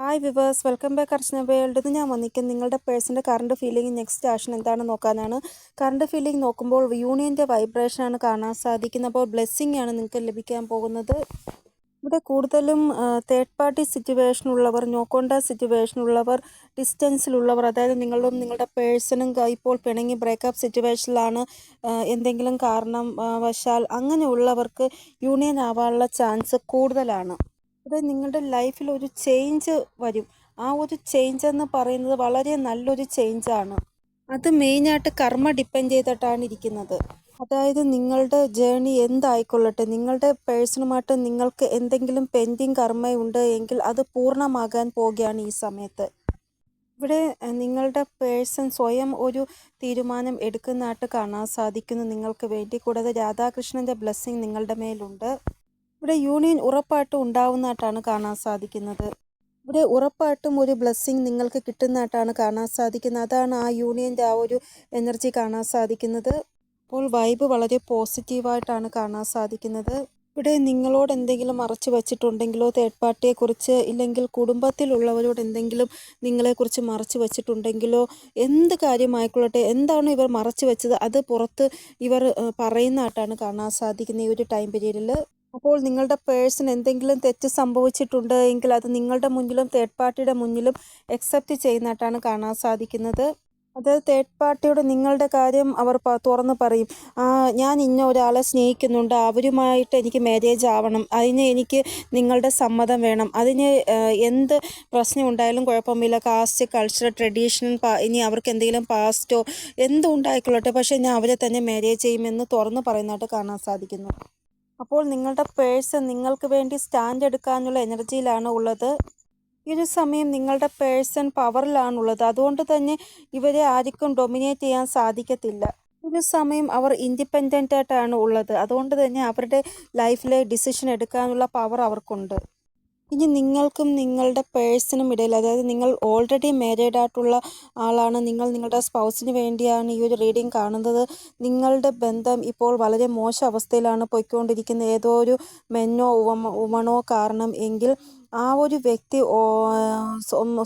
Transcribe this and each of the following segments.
Hi viewers welcome back Archana world ഞാൻ വന്നിരിക്കും നിങ്ങളുടെ പേഴ്സന്റെ കറണ്ട് ഫീലിംഗ് നെക്സ്റ്റ് ആക്ഷൻ എന്താണെന്ന് നോക്കാനാണ്. കറണ്ട് ഫീലിംഗ് നോക്കുമ്പോൾ യൂണിയന്റെ വൈബ്രേഷനാണ് കാണാൻ സാധിക്കുന്നത്. അപ്പോൾ ബ്ലെസ്സിങ് ആണ് നിങ്ങൾക്ക് ലഭിക്കാൻ പോകുന്നത്. ഇവിടെ കൂടുതലും തേർഡ് പാർട്ടി സിറ്റുവേഷൻ ഉള്ളവർ നോക്കോണ്ട സിറ്റുവേഷനുള്ളവർ ഡിസ്റ്റൻസിലുള്ളവർ അതായത് നിങ്ങളും നിങ്ങളുടെ പേഴ്സണും ഇപ്പോൾ പിണങ്ങി ബ്രേക്കപ്പ് സിറ്റുവേഷനിലാണ് എന്തെങ്കിലും കാരണം വശാൽ അങ്ങനെയുള്ളവർക്ക് യൂണിയൻ ആവാനുള്ള ചാൻസ് കൂടുതലാണ്. അത് നിങ്ങളുടെ ലൈഫിൽ ഒരു ചേഞ്ച് വരും. ആ ഒരു ചേഞ്ച് എന്ന് പറയുന്നത് വളരെ നല്ലൊരു ചേഞ്ചാണ് അത് മെയിനായിട്ട് കർമ്മ ഡിപ്പെൻഡ് ചെയ്തിട്ടാണ് ഇരിക്കുന്നത്. അതായത് നിങ്ങളുടെ ജേണി എന്തായിക്കൊള്ളട്ടെ നിങ്ങളുടെ പേഴ്സണുമായിട്ട് നിങ്ങൾക്ക് എന്തെങ്കിലും പെൻഡിങ് കർമ്മയുണ്ട് എങ്കിൽ അത് പൂർണമാകാൻ പോവുകയാണ് ഈ സമയത്ത്. ഇവിടെ നിങ്ങളുടെ പേഴ്സൺ സ്വയം ഒരു തീരുമാനം എടുക്കുന്നതായിട്ട് കാണാൻ സാധിക്കുന്നു. നിങ്ങൾക്ക് വേണ്ടി കൂടാതെ രാധാകൃഷ്ണന്റെ ബ്ലെസ്സിങ് നിങ്ങളുടെ മേലുണ്ട്. ഇവിടെ യൂണിയൻ ഉറപ്പായിട്ടും ഉണ്ടാവുന്നതായിട്ടാണ് കാണാൻ സാധിക്കുന്നത്. ഇവിടെ ഉറപ്പായിട്ടും ഒരു ബ്ലെസ്സിങ് നിങ്ങൾക്ക് കിട്ടുന്നതായിട്ടാണ് കാണാൻ സാധിക്കുന്നത്. അതാണ് ആ യൂണിയന്റെ ആ ഒരു എനർജി കാണാൻ സാധിക്കുന്നത്. അപ്പോൾ വൈബ് വളരെ പോസിറ്റീവായിട്ടാണ് കാണാൻ സാധിക്കുന്നത്. ഇവിടെ നിങ്ങളോട് എന്തെങ്കിലും മറച്ചു വച്ചിട്ടുണ്ടെങ്കിലോ തേർഡ് പാർട്ടിയെക്കുറിച്ച് ഇല്ലെങ്കിൽ കുടുംബത്തിലുള്ളവരോട് എന്തെങ്കിലും നിങ്ങളെക്കുറിച്ച് മറച്ചു വച്ചിട്ടുണ്ടെങ്കിലോ എന്ത് കാര്യമായിക്കൊള്ളട്ടെ എന്താണോ ഇവർ മറച്ചു വെച്ചത് അത് പുറത്ത് ഇവർ പറയുന്നതായിട്ടാണ് കാണാൻ സാധിക്കുന്നത് ഈ ഒരു ടൈം പീരീഡിൽ അപ്പോൾ നിങ്ങളുടെ പേഴ്സൺ എന്തെങ്കിലും തെറ്റ് സംഭവിച്ചിട്ടുണ്ട് എങ്കിൽ അത് നിങ്ങളുടെ മുന്നിലും തേർഡ് പാർട്ടിയുടെ മുന്നിലും അക്സെപ്റ്റ് ചെയ്യുന്നതായിട്ടാണ് കാണാൻ സാധിക്കുന്നത്. അതായത് തേർഡ് പാർട്ടിയോട് നിങ്ങളുടെ കാര്യം അവർ തുറന്ന് പറയും. ഞാൻ ഇന്ന ഒരാളെ സ്നേഹിക്കുന്നുണ്ട്. അവരുമായിട്ട് എനിക്ക് മാരേജ് ആവണം. അതിന് എനിക്ക് നിങ്ങളുടെ സമ്മതം വേണം. അതിന് എന്ത് പ്രശ്നം ഉണ്ടായാലും കുഴപ്പമില്ല. കാസ്റ്റ് കൾച്ചർ ട്രഡീഷണൽ ഇനി അവർക്ക് എന്തെങ്കിലും പാസ്റ്റോ എന്തും ഉണ്ടായിക്കൊള്ളട്ടെ. പക്ഷേ ഞാൻ അവരെ തന്നെ മാരേജ് ചെയ്യുമെന്ന് തുറന്ന് പറയുന്നതായിട്ട് കാണാൻ സാധിക്കുന്നു. അപ്പോൾ നിങ്ങളുടെ പേഴ്സ് നിങ്ങൾക്ക് വേണ്ടി സ്റ്റാൻഡ് എടുക്കാനുള്ള എനർജിയിലാണ് ഉള്ളത്. ഈ ഒരു സമയം നിങ്ങളുടെ പേഴ്സൺ പവറിലാണുള്ളത് അതുകൊണ്ട് തന്നെ ഇവരെ ആർക്കും ഡൊമിനേറ്റ് ചെയ്യാൻ സാധിക്കത്തില്ല. ഒരു സമയം അവർ ഇൻഡിപെൻഡന്റ് ആയിട്ടാണ് ഉള്ളത്. അതുകൊണ്ട് തന്നെ അവരുടെ ലൈഫിലെ ഡിസിഷൻ എടുക്കാനുള്ള പവർ അവർക്കുണ്ട്. ഇനി നിങ്ങൾക്കും നിങ്ങളുടെ പേഴ്സണും ഇടയിൽ അതായത് നിങ്ങൾ ഓൾറെഡി മാരീഡ് ആയിട്ടുള്ള ആളാണ് നിങ്ങൾ നിങ്ങളുടെ സ്പൗസിന് വേണ്ടിയാണ് ഈ ഒരു റീഡിങ് കാണുന്നത്. നിങ്ങളുടെ ബന്ധം ഇപ്പോൾ വളരെ മോശം അവസ്ഥയിലാണ് പോയിക്കൊണ്ടിരിക്കുന്നത്. ഏതോ ഒരു മെന്നോ ഉമണോ കാരണം എങ്കിൽ ആ ഒരു വ്യക്തി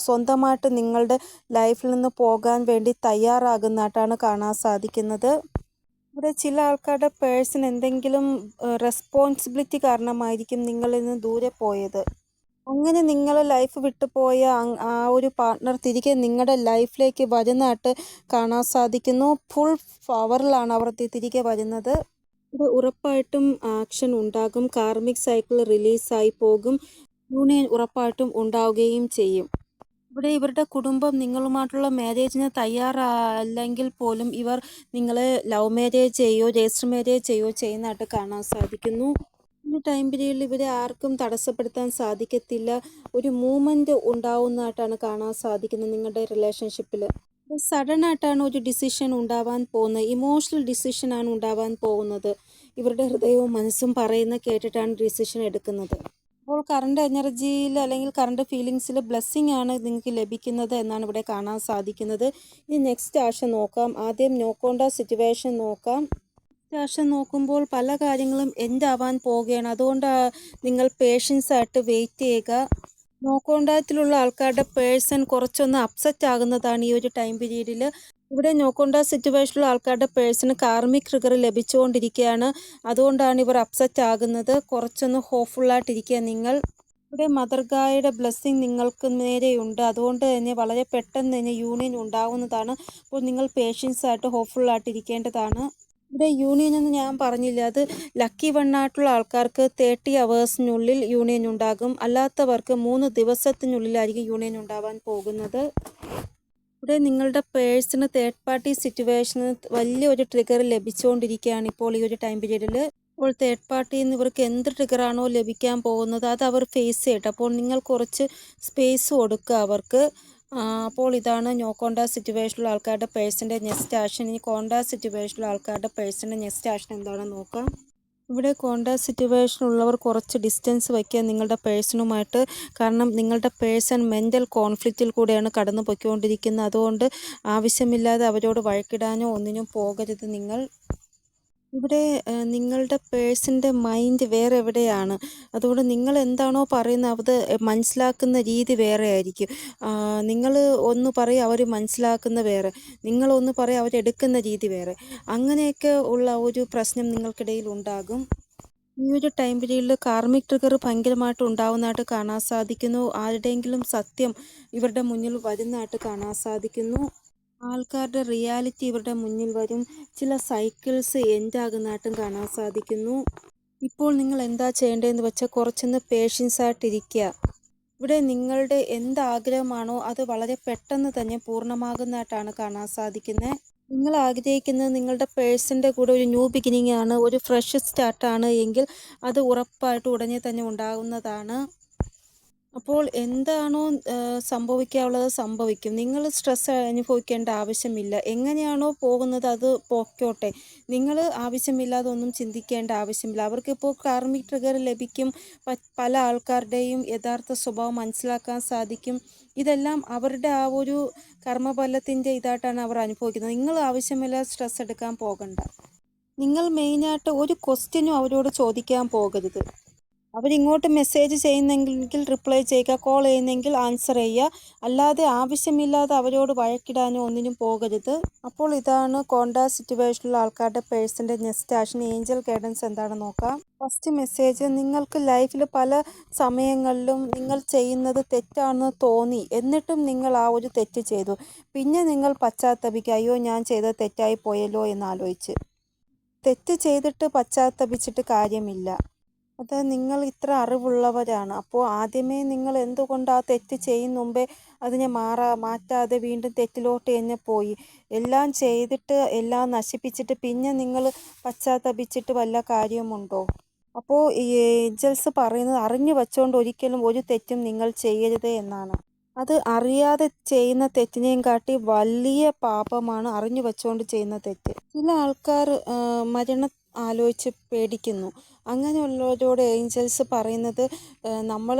സ്വന്തമായിട്ട് നിങ്ങളുടെ ലൈഫിൽ നിന്ന് പോകാൻ വേണ്ടി തയ്യാറാകുന്നതായിട്ടാണ് കാണാൻ സാധിക്കുന്നത്. ഇവിടെ ചില ആൾക്കാരുടെ പേഴ്സൺ എന്തെങ്കിലും റെസ്പോൺസിബിലിറ്റി കാരണമായിരിക്കും നിങ്ങളിൽ നിന്ന് ദൂരെ പോയത്. അങ്ങനെ നിങ്ങളെ ലൈഫ് വിട്ടുപോയ ആ ഒരു പാർട്ട്ണർ തിരികെ നിങ്ങളുടെ ലൈഫിലേക്ക് വരുന്നതായിട്ട് കാണാൻ സാധിക്കുന്നു. ഫുൾ പവറിലാണ് അവർ തിരികെ വരുന്നത്. ഇത് ഉറപ്പായിട്ടും ആക്ഷൻ ഉണ്ടാകും. കാർമിക് സൈക്കിൾ റിലീസായി പോകും. യൂണിയൻ ഉറപ്പായിട്ടും ഉണ്ടാവുകയും ചെയ്യും. ഇവിടെ ഇവരുടെ കുടുംബം നിങ്ങളുമായിട്ടുള്ള മാരേജിന് തയ്യാറല്ലെങ്കിൽ പോലും ഇവർ നിങ്ങളെ ലവ് മാരേജ് ചെയ്യോ രജിസ്റ്റർ മാരേജ് ചെയ്യോ ചെയ്യുന്നതായിട്ട് കാണാൻ സാധിക്കുന്നു. ഈ ടൈം പീരീഡിൽ ഇവരെ ആർക്കും തടസ്സപ്പെടുത്താൻ സാധിക്കത്തില്ല. ഒരു മൂവ്മെന്റ് ഉണ്ടാവുന്നതായിട്ടാണ് കാണാൻ സാധിക്കുന്നത് നിങ്ങളുടെ റിലേഷൻഷിപ്പിൽ സഡൻ ആയിട്ടാണ് ഒരു ഡിസിഷൻ ഉണ്ടാവാൻ പോകുന്നത്. ഇമോഷണൽ ഡിസിഷനാണ് ഉണ്ടാവാൻ പോകുന്നത്. ഇവരുടെ ഹൃദയവും മനസ്സും പറയുന്ന കേട്ടിട്ടാണ് ഡിസിഷൻ എടുക്കുന്നത്. അപ്പോൾ കറണ്ട് എനർജിയിൽ അല്ലെങ്കിൽ കറണ്ട് ഫീലിങ്സിൽ ബ്ലെസ്സിങ് ആണ് നിങ്ങൾക്ക് ലഭിക്കുന്നത് എന്നാണ് ഇവിടെ കാണാൻ സാധിക്കുന്നത്. ഇനി നെക്സ്റ്റ് ആഴ്ച നോക്കാം. ആദ്യം നോക്കേണ്ട സിറ്റുവേഷൻ നോക്കാം. ആഷൻ നോക്കുമ്പോൾ പല കാര്യങ്ങളും എൻഡ് ആവാൻ പോവുകയാണ്. അതുകൊണ്ട് നിങ്ങൾ പേഷ്യൻസ് ആയിട്ട് വെയിറ്റ് ചെയ്യുക. നോക്കോണ്ടത്തിലുള്ള ആൾക്കാരുടെ പേഴ്സൺ കുറച്ചൊന്ന് അപ്സെറ്റ് ആകുന്നതാണ് ഈ ഒരു ടൈം പീരീഡിൽ ഇവിടെ നോക്കോണ്ട സിറ്റുവേഷനിലുള്ള ആൾക്കാരുടെ പേഴ്സണ് കാർമിക് ട്രിഗർ ലഭിച്ചുകൊണ്ടിരിക്കുകയാണ്. അതുകൊണ്ടാണ് ഇവർ അപ്സെറ്റ് ആകുന്നത്. കുറച്ചൊന്ന് ഹോപ്പ്ഫുള്ളായിട്ടിരിക്കുക നിങ്ങൾ. ഇവിടെ മദർ ഗായുടെ ബ്ലെസ്സിങ് നിങ്ങൾക്ക് നേരെയുണ്ട്. അതുകൊണ്ട് തന്നെ വളരെ പെട്ടെന്ന് തന്നെ യൂണിയൻ ഉണ്ടാകുന്നതാണ് അപ്പോൾ നിങ്ങൾ പേഷ്യൻസ് ആയിട്ട് ഹോപ്പ്ഫുൾ ആയിട്ട് ഇരിക്കേണ്ടതാണ് ഇവിടെ യൂണിയൻ എന്ന് ഞാൻ പറഞ്ഞില്ല. അത് ലക്കി വൺ വണ്ണായിട്ടുള്ള ആൾക്കാർക്ക് തേർട്ടി അവേഴ്സിനുള്ളിൽ യൂണിയൻ ഉണ്ടാകും. അല്ലാത്തവർക്ക് മൂന്ന് ദിവസത്തിനുള്ളിലായിരിക്കും യൂണിയൻ ഉണ്ടാവാൻ പോകുന്നത്. ഇവിടെ നിങ്ങളുടെ പേഴ്സിന് തേർഡ് പാർട്ടി സിറ്റുവേഷന് വലിയൊരു ട്രിഗർ ലഭിച്ചുകൊണ്ടിരിക്കുകയാണ് ഇപ്പോൾ ഈ ഒരു ടൈം പീരീഡിൽ അപ്പോൾ തേർഡ് പാർട്ടിയിൽ നിന്ന് ഇവർക്ക് എന്ത് ട്രിഗറാണോ ലഭിക്കാൻ പോകുന്നത് അത് അവർ ഫേസ് ചെയ്യട്ടെ. അപ്പോൾ നിങ്ങൾ കുറച്ച് സ്പേസ് കൊടുക്കുക അവർക്ക്. അപ്പോൾ ഇതാണ് നോ കോണ്ടാക്ട് സിറ്റുവേഷനിലുള്ള ആൾക്കാരുടെ പേഴ്സന്റെ നെക്സ്റ്റ് ആക്ഷൻ. ഇനി കോണ്ടാക്ട് സിറ്റുവേഷനിലുള്ള ആൾക്കാരുടെ പേഴ്സന്റെ നെക്സ്റ്റ് ആക്ഷൻ എന്താണെന്ന് നോക്കാം. ഇവിടെ കോണ്ടാക്ട് സിറ്റുവേഷൻ ഉള്ളവർ കുറച്ച് ഡിസ്റ്റൻസ് വയ്ക്കുക നിങ്ങളുടെ പേഴ്സണുമായിട്ട്. കാരണം നിങ്ങളുടെ പേഴ്സൺ മെന്റൽ കോൺഫ്ലിക്റ്റിൽ കൂടെയാണ് കടന്നു പൊയ്ക്കൊണ്ടിരിക്കുന്നത് അതുകൊണ്ട് ആവശ്യമില്ലാതെ അവരോട് വഴക്കിടാനോ ഒന്നിനും പോകരുത് നിങ്ങൾ. ഇവിടെ നിങ്ങളുടെ പേഴ്സന്റെ മൈൻഡ് വേറെ എവിടെയാണ്? അതുകൊണ്ട് നിങ്ങൾ എന്താണോ പറയുന്നത് അത് മനസ്സിലാക്കുന്ന രീതി വേറെ ആയിരിക്കും. നിങ്ങൾ ഒന്ന് പറയും അവർ മനസ്സിലാക്കുന്ന വേറെ. നിങ്ങളൊന്ന് പറയും അവരെടുക്കുന്ന രീതി വേറെ. അങ്ങനെയൊക്കെ ഉള്ള ഒരു പ്രശ്നം നിങ്ങൾക്കിടയിൽ ഉണ്ടാകും. ഈ ഒരു ടൈം പീരീഡിൽ കാർമിക് ട്രിഗർ ഭയങ്കരമായിട്ട് ഉണ്ടാവുന്നതായിട്ട് കാണാൻ സാധിക്കുന്നു. ആരുടെയെങ്കിലും സത്യം ഇവരുടെ മുന്നിൽ വരുന്നതായിട്ട് കാണാൻ സാധിക്കുന്നു. ആൾക്കാരുടെ റിയാലിറ്റി ഇവരുടെ മുന്നിൽ വരും. ചില സൈക്കിൾസ് എൻഡ് ആകുന്നതായിട്ടും കാണാൻ സാധിക്കുന്നു. ഇപ്പോൾ നിങ്ങൾ എന്താ ചെയ്യേണ്ടതെന്ന് വെച്ചാൽ കുറച്ചൊന്ന് പേഷ്യൻസ് ആയിട്ടിരിക്കുക ഇവിടെ നിങ്ങളുടെ എന്ത് ആഗ്രഹമാണോ അത് വളരെ പെട്ടെന്ന് തന്നെ പൂർണമാകുന്നതായിട്ടാണ് കാണാൻ സാധിക്കുന്നത്. നിങ്ങൾ ആഗ്രഹിക്കുന്നത് നിങ്ങളുടെ പേഴ്സന്റെ കൂടെ ഒരു ന്യൂ ബിഗിനിങ് ആണ് ഒരു ഫ്രഷ് സ്റ്റാർട്ടാണ് എങ്കിൽ അത് ഉറപ്പായിട്ട് ഉടനെ തന്നെ ഉണ്ടാകുന്നതാണ്. അപ്പോൾ എന്താണോ സംഭവിക്കാനുള്ളത് സംഭവിക്കും. നിങ്ങൾ സ്ട്രെസ് അനുഭവിക്കേണ്ട ആവശ്യമില്ല. എങ്ങനെയാണോ പോകുന്നത് അത് പോക്കോട്ടെ. നിങ്ങൾ ആവശ്യമില്ലാതെ ഒന്നും ചിന്തിക്കേണ്ട ആവശ്യമില്ല. അവർക്കിപ്പോൾ കാർമിക് ട്രിഗർ ലഭിക്കും. പല ആൾക്കാരുടെയും യഥാർത്ഥ സ്വഭാവം മനസ്സിലാക്കാൻ സാധിക്കും. ഇതെല്ലാം അവരുടെ ആ ഒരു കർമ്മഫലത്തിന്റെ ഇതായിട്ടാണ് അവർ അനുഭവിക്കുന്നത്. നിങ്ങൾ ആവശ്യമില്ലാതെ സ്ട്രെസ് എടുക്കാൻ പോകണ്ട. നിങ്ങൾ മെയിനായിട്ട് ഒരു ക്വസ്റ്റ്യനും അവരോട് ചോദിക്കാൻ പോകരുത്. അവരിങ്ങോട്ട് മെസ്സേജ് ചെയ്യുന്നെങ്കിൽ റിപ്ലൈ ചെയ്യുക കോൾ ചെയ്യുന്നെങ്കിൽ ആൻസർ ചെയ്യുക. അല്ലാതെ ആവശ്യമില്ലാതെ അവരോട് വഴക്കിടാനോ ഒന്നിനും പോകരുത്. അപ്പോൾ ഇതാണ് കോണ്ടാ സിറ്റുവേഷനിലുള്ള ആൾക്കാരുടെ പേഴ്സന്റെ നെസ്റ്റാഷൻ ഏഞ്ചൽ ഗൈഡൻസ് എന്താണെന്ന് നോക്കാം. ഫസ്റ്റ് മെസ്സേജ് നിങ്ങൾക്ക് ലൈഫിൽ പല സമയങ്ങളിലും നിങ്ങൾ ചെയ്യുന്നത് തെറ്റാണെന്ന് തോന്നി. എന്നിട്ടും നിങ്ങൾ ആ ഒരു തെറ്റ് ചെയ്തു. പിന്നെ നിങ്ങൾ പശ്ചാത്തപിക്കുക അയ്യോ ഞാൻ ചെയ്ത തെറ്റായി പോയല്ലോ എന്ന് ആലോചിച്ച്. തെറ്റ് ചെയ്തിട്ട് പശ്ചാത്തപിച്ചിട്ട് കാര്യമില്ല. അത് നിങ്ങൾ ഇത്ര അറിവുള്ളവരാണ്. അപ്പോൾ ആദ്യമേ നിങ്ങൾ എന്തുകൊണ്ട് ആ തെറ്റ് ചെയ്യും? മുമ്പേ അതിനെ മാറാ മാറ്റാതെ വീണ്ടും തെറ്റിലോട്ട് തന്നെ പോയി. എല്ലാം ചെയ്തിട്ട് എല്ലാം നശിപ്പിച്ചിട്ട് പിന്നെ നിങ്ങൾ പശ്ചാത്തപിച്ചിട്ട് വല്ല കാര്യമുണ്ടോ? അപ്പോൾ ഈ ഏഞ്ചൽസ് പറയുന്നത് അറിഞ്ഞു വച്ചുകൊണ്ട് ഒരിക്കലും ഒരു തെറ്റും നിങ്ങൾ ചെയ്യരുത് എന്നാണ്. അത് അറിയാതെ ചെയ്യുന്ന തെറ്റിനെയും കാട്ടി വലിയ പാപമാണ് അറിഞ്ഞു വച്ചുകൊണ്ട് ചെയ്യുന്ന തെറ്റ്. ചില ആൾക്കാർ മരണ ആലോചിച്ച് പേടിക്കുന്നു. അങ്ങനെയുള്ളവരോട് ഏഞ്ചൽസ് പറയുന്നത് നമ്മൾ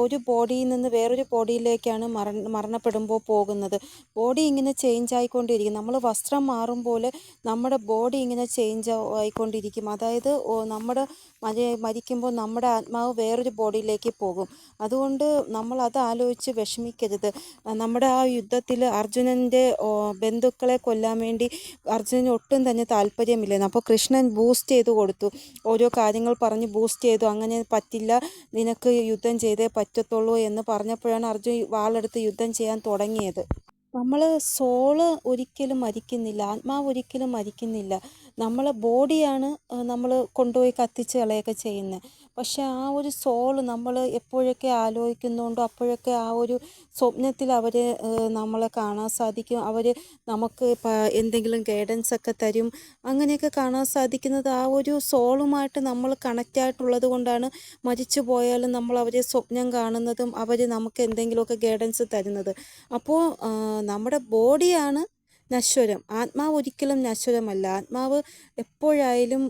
ഒരു ബോഡിയിൽ നിന്ന് വേറൊരു ബോഡിയിലേക്കാണ് മര മരണപ്പെടുമ്പോൾ പോകുന്നത്. ബോഡി ഇങ്ങനെ ചേഞ്ച് ആയിക്കൊണ്ടിരിക്കും. നമ്മൾ വസ്ത്രം മാറും പോലെ നമ്മുടെ ബോഡി ഇങ്ങനെ ചേഞ്ച് ആയിക്കൊണ്ടിരിക്കും. അതായത് നമ്മുടെ മരി മരിക്കുമ്പോൾ നമ്മുടെ ആത്മാവ് വേറൊരു ബോഡിയിലേക്ക് പോകും. അതുകൊണ്ട് നമ്മൾ അത് ആലോചിച്ച് വിഷമിക്കരുത്. നമ്മുടെ ആ യുദ്ധത്തിൽ അർജുനന്റെ ബന്ധുക്കളെ കൊല്ലാൻ വേണ്ടി അർജുനന് ഒട്ടും തന്നെ താല്പര്യമില്ലായിരുന്നു അപ്പോൾ കൃഷ്ണൻ ബൂസ്റ്റ് ചെയ്ത് കൊടുത്തു. ഓരോ കാര്യങ്ങൾ പറഞ്ഞ് ബൂസ്റ്റ് ചെയ്തു. അങ്ങനെ പറ്റില്ല. നിനക്ക് യുദ്ധം ചെയ്തേ പറ്റത്തുള്ളൂ എന്ന് പറഞ്ഞപ്പോഴാണ് അർജുൻ വാളെടുത്ത് യുദ്ധം ചെയ്യാൻ തുടങ്ങിയത്. നമ്മൾ സോൾ ഒരിക്കലും മരിക്കുന്നില്ല. ആത്മാവ് ഒരിക്കലും മരിക്കുന്നില്ല. നമ്മളെ ബോഡിയാണ് നമ്മൾ കൊണ്ടുപോയി കത്തിച്ച് കളയൊക്കെ ചെയ്യുന്നത്. പക്ഷെ ആ ഒരു സോൾ നമ്മൾ എപ്പോഴൊക്കെ ആലോചിക്കുന്നുണ്ടോ അപ്പോഴൊക്കെ ആ ഒരു സ്വപ്നത്തിൽ അവർ നമ്മളെ കാണാൻ സാധിക്കും. അവർ നമുക്ക് എന്തെങ്കിലും ഗൈഡൻസ് ഒക്കെ തരും. അങ്ങനെയൊക്കെ കാണാൻ സാധിക്കുന്നത് ആ ഒരു സോളുമായിട്ട് നമ്മൾ കണക്റ്റ് ആയിട്ടുള്ളത് കൊണ്ടാണ് മരിച്ചു പോയാലും നമ്മൾ അവരെ സ്വപ്നം കാണുന്നതും അവർ നമുക്ക് എന്തെങ്കിലുമൊക്കെ ഗൈഡൻസ് തരുന്നത്. അപ്പോൾ നമ്മുടെ ബോഡിയാണ് നശ്വരം. ആത്മാവ് ഒരിക്കലും നശ്വരമല്ല. ആത്മാവ് എപ്പോഴായാലും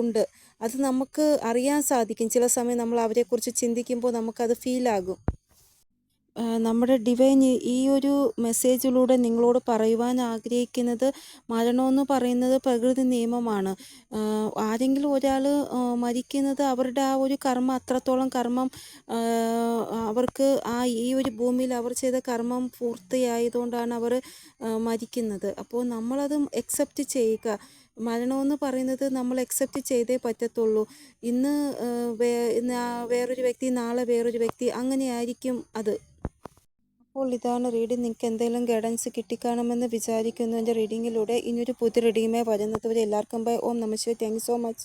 ഉണ്ട്. അത് നമുക്ക് അറിയാൻ സാധിക്കും. ചില സമയം നമ്മൾ അവരെക്കുറിച്ച് ചിന്തിക്കുമ്പോൾ നമുക്കത് ഫീലാകും. നമ്മുടെ ഡിവൈൻ ഈ ഒരു മെസ്സേജിലൂടെ നിങ്ങളോട് പറയുവാൻ ആഗ്രഹിക്കുന്നത് മരണമെന്ന് പറയുന്നത് പ്രകൃതി നിയമമാണ്. ആരെങ്കിലും ഒരാൾ മരിക്കുന്നത് അവരുടെ ആ ഒരു കർമ്മം അത്രത്തോളം കർമ്മം അവർക്ക് ആ ഈ ഒരു ഭൂമിയിൽ അവർ ചെയ്ത കർമ്മം പൂർത്തിയായതുകൊണ്ടാണ് അവർ മരിക്കുന്നത്. അപ്പോൾ നമ്മളത് എക്സെപ്റ്റ് ചെയ്യുക. മരണമെന്ന് പറയുന്നത് നമ്മൾ അക്സെപ്റ്റ് ചെയ്തേ പറ്റത്തുള്ളൂ. ഇന്ന് വേറൊരു വ്യക്തി നാളെ വേറൊരു വ്യക്തി അങ്ങനെയായിരിക്കും അത്. അപ്പോൾ ഇതാണ് റീഡിംഗ് നിങ്ങൾക്ക് എന്തെങ്കിലും ഗൈഡൻസ് കിട്ടിക്കാണമെന്ന് വിചാരിക്കുന്നു. എന്റെ റീഡിങ്ങിലൂടെ ഇനിയൊരു പുതിയ റീഡിങ്ങുമായി വരുന്നത് വരെ എല്ലാവർക്കും bye Om namaste thank so much